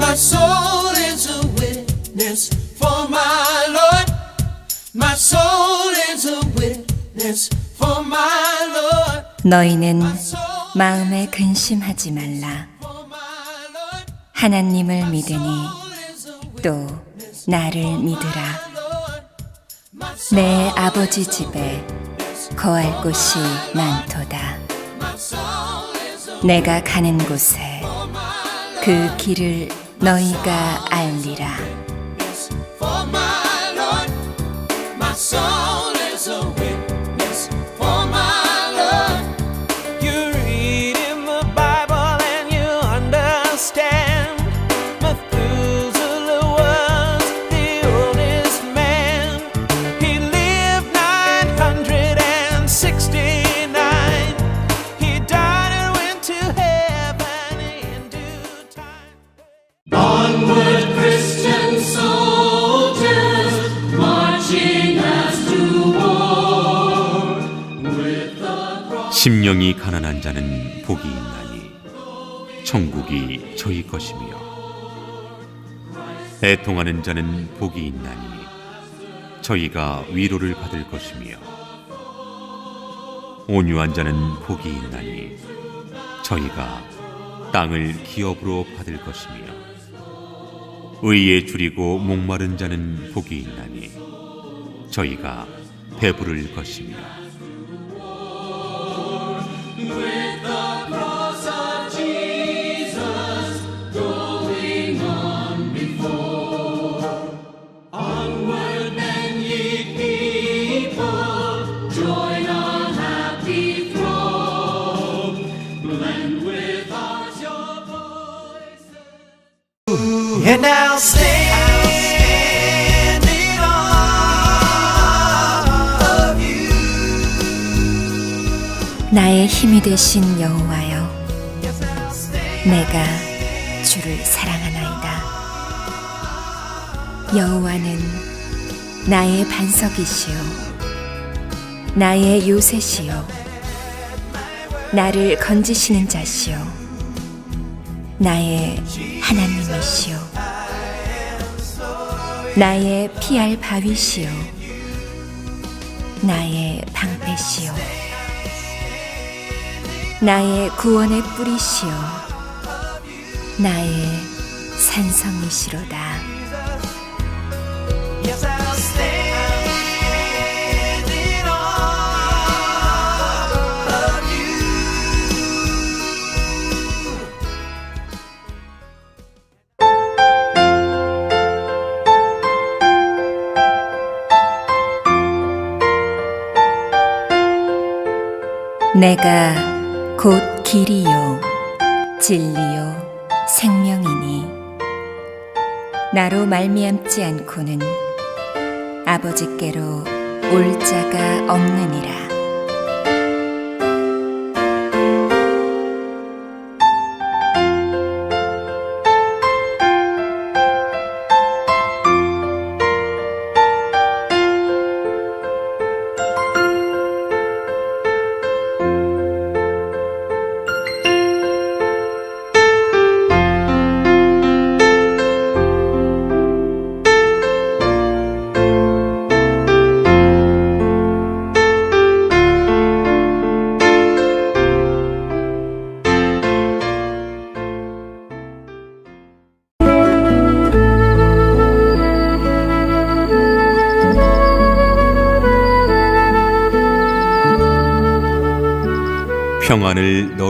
My soul is a witness for my Lord. My soul is a witness for my Lord. 너희는 마음에 근심하지 말라. 하나님을 믿으니 또 나를 믿으라. 내 아버지 집에 거할 곳이 많도다. 내가 가는 곳에 그 길을 너희가 알리라. 심령이 가난한 자는 복이 있나니 천국이 저희 것이며 애통하는 자는 복이 있나니 저희가 위로를 받을 것이며 온유한 자는 복이 있나니 저희가 땅을 기업으로 받을 것이며 의에 줄이고 목마른 자는 복이 있나니 저희가 배부를 것이며 힘이 되신 여호와여. 내가 주를 사랑하나이다. 여호와는 나의 반석이시요, 나의 요새시요, 나를 건지시는 자시요, 나의 하나님이시요, 나의 피할 바위시요, 나의 방패시요, 나의 구원의 뿌리시요, 나의 산성이시로다. 내가 곧 길이요. 진리요. 생명이니. 나로 말미암지 않고는 아버지께로 올 자가 없느니라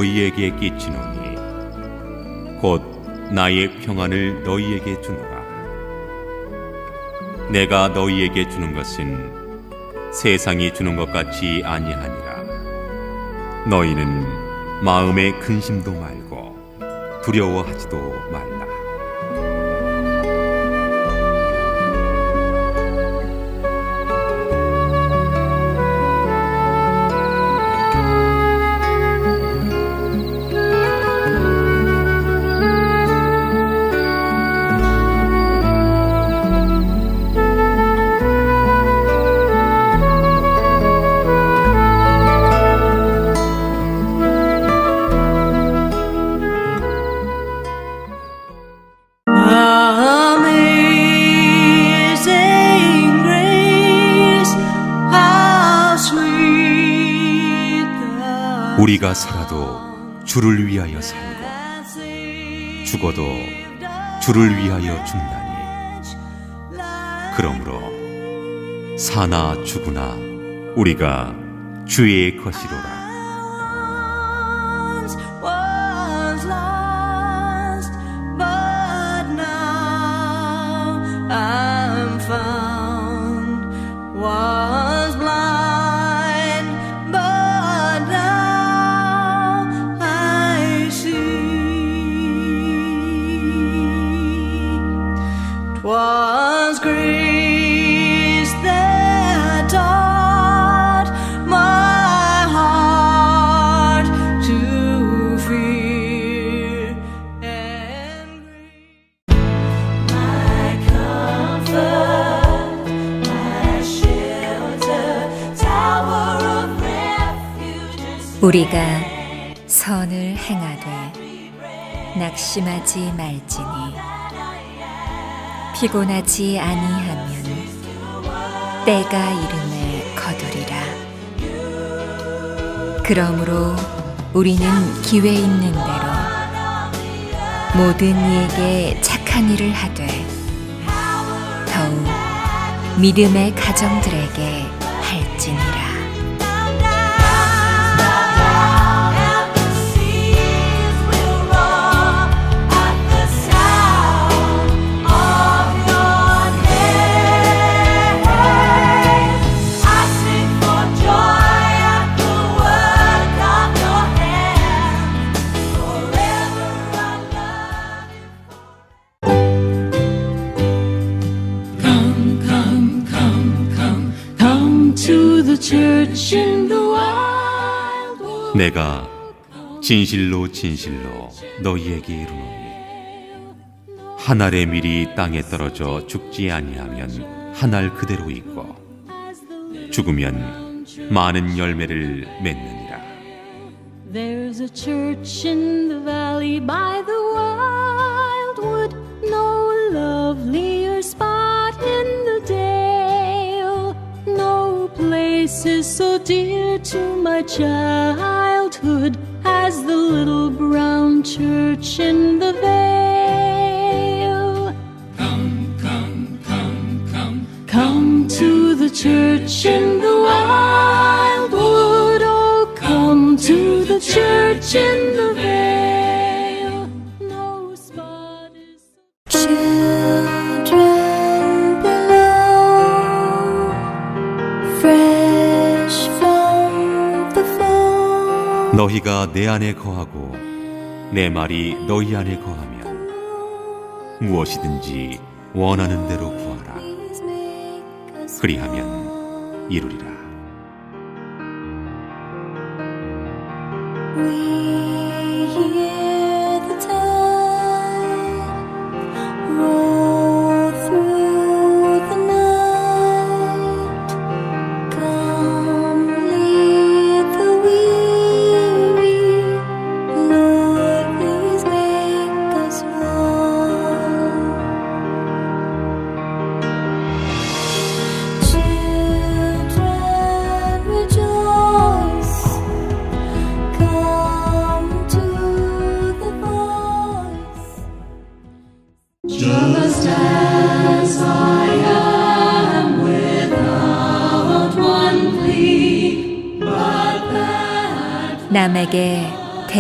너희에게 끼치노니 곧 나의 평안을 너희에게 주노라. 내가 너희에게 주는 것은 세상이 주는 것 같이 아니하니라. 너희는 마음에 근심도 말고 두려워하지도 말라 주를 위하여 살고 죽어도 주를 위하여 죽나니. 그러므로 사나 죽으나 우리가 주의 것이로라 우리가 선을 행하되 낙심하지 말지니. 피곤하지 아니하면 때가 이름에 거두리라. 그러므로 우리는 기회 있는 대로 모든 이에게 착한 일을 하되 더욱 믿음의 가정들에게 할지니라 내가 진실로 진실로 너희에게 이르노니 한 알의 밀이 땅에 떨어져 죽지 아니하면 한 알 그대로 있고 죽으면 많은 열매를 맺느니라 There's a church in the valley by the wildwood, no lovelier spot in the place is so dear to my childhood as the little brown church in the vale. Come, come, come, come, come to the church in the wildwood. Oh, come to the church in the vale. 내 안에 거하고 내 말이 너희 안에 거하면 무엇이든지 원하는 대로 구하라. 그리하면 이루리라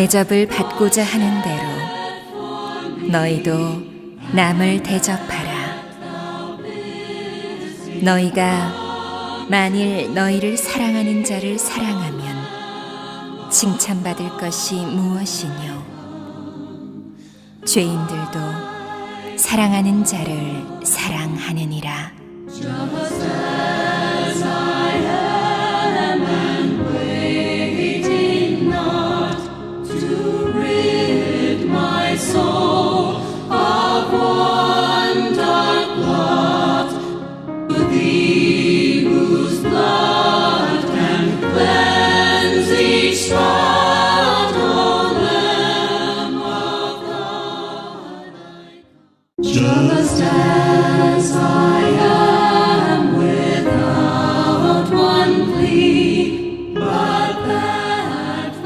대접을 받고자 하는 대로 너희도 남을 대접하라. 너희가 만일 너희를 사랑하는 자를 사랑하면 칭찬받을 것이 무엇이뇨? 죄인들도 사랑하는 자를 사랑하느니라.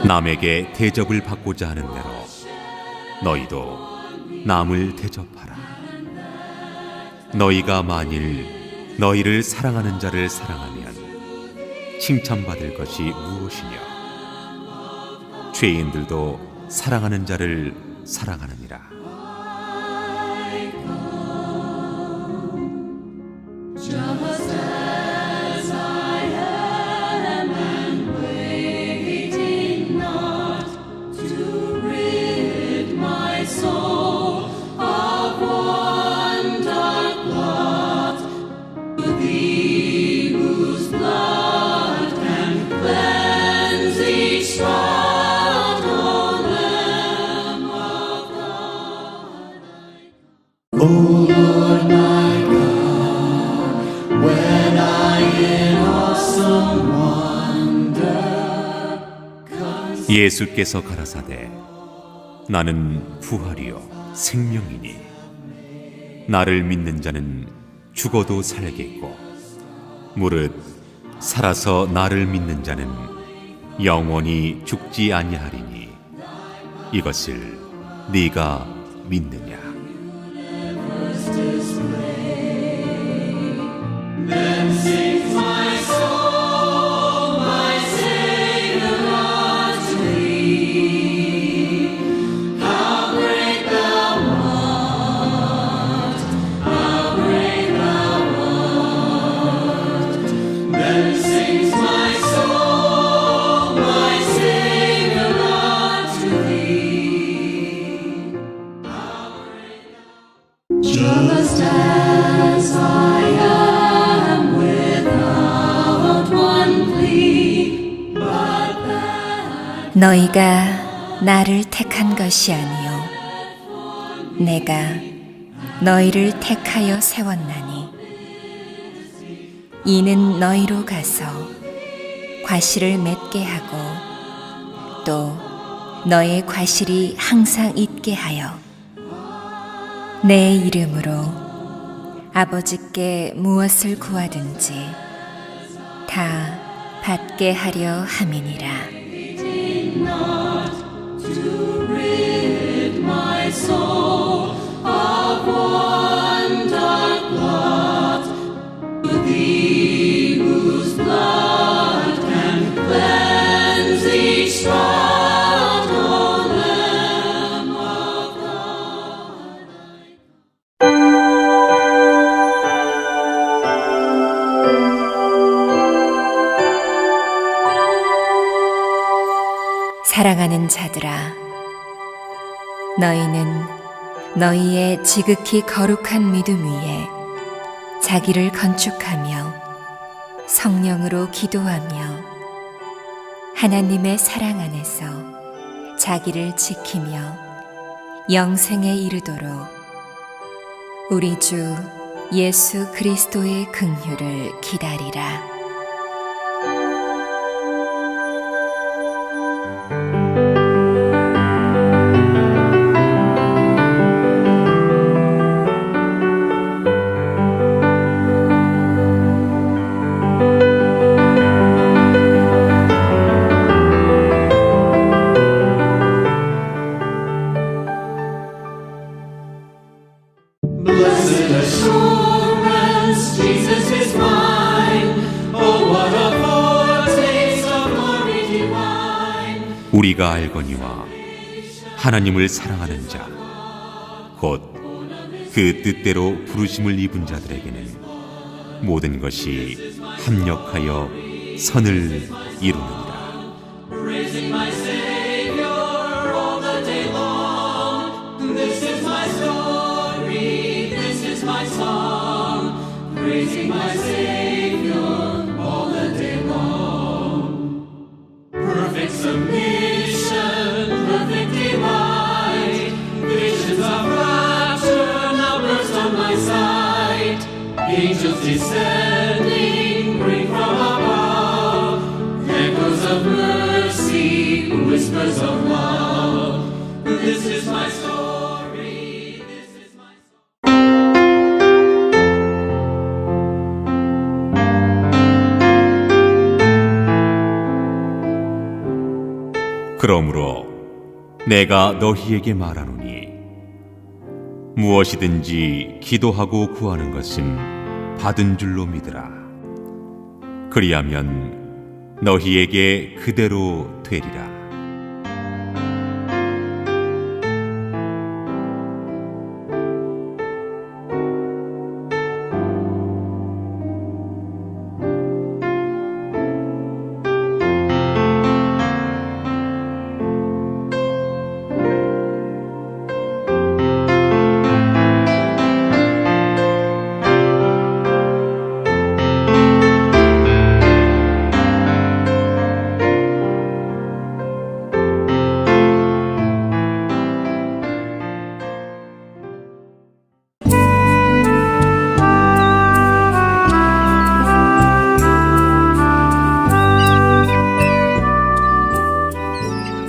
남에게 대접을 받고자 하는 대로 너희도 남을 대접하라. 너희가 만일 너희를 사랑하는 자를 사랑하면 칭찬받을 것이 무엇이냐? 죄인들도 사랑하는 자를 사랑하느니라. 예수께서 가라사대 나는 부활이요 생명이니. 나를 믿는 자는 죽어도 살겠고 무릇 살아서 나를 믿는 자는 영원히 죽지 아니하리니. 이것을 네가 믿느냐 너희가 나를 택한 것이 아니요 내가 너희를 택하여 세웠나니 이는 너희로 가서 과실을 맺게 하고 또 너의 과실이 항상 있게 하여 내 이름으로 아버지께 무엇을 구하든지 다 받게 하려 함이니라. 사랑하는 자들아, 너희는 너희의 지극히 거룩한 믿음 위에 자기를 건축하며 성령으로 기도하며 하나님의 사랑 안에서 자기를 지키며 영생에 이르도록 우리 주 예수 그리스도의 긍휼을 기다리라. 하나님을 사랑하는 자, 곧 그 뜻대로 부르심을 입은 자들에게는 모든 것이 합력하여 선을 이루느 Angels descending, bring from above. Echoes of mercy, whispers of love. This is my story. 그러므로 내가 너희에게 말하노니 무엇이든지 기도하고 구하는 것은 받은 줄로 믿으라. 그리하면 너희에게 그대로 되리라.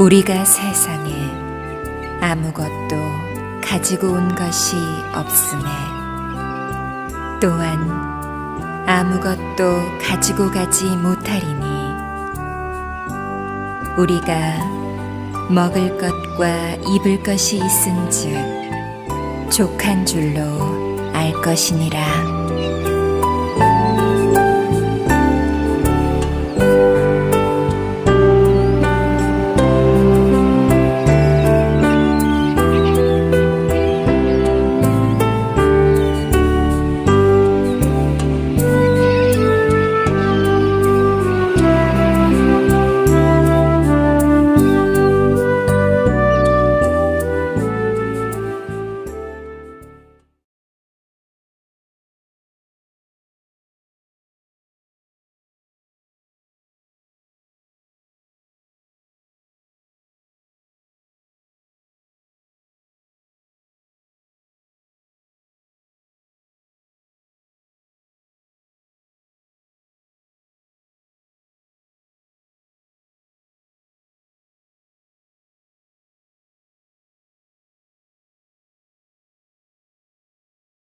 우리가 세상에 아무것도 가지고 온 것이 없음에 또한 아무것도 가지고 가지 못하리니 우리가 먹을 것과 입을 것이 있은즉 족한 줄로 알 것이니라.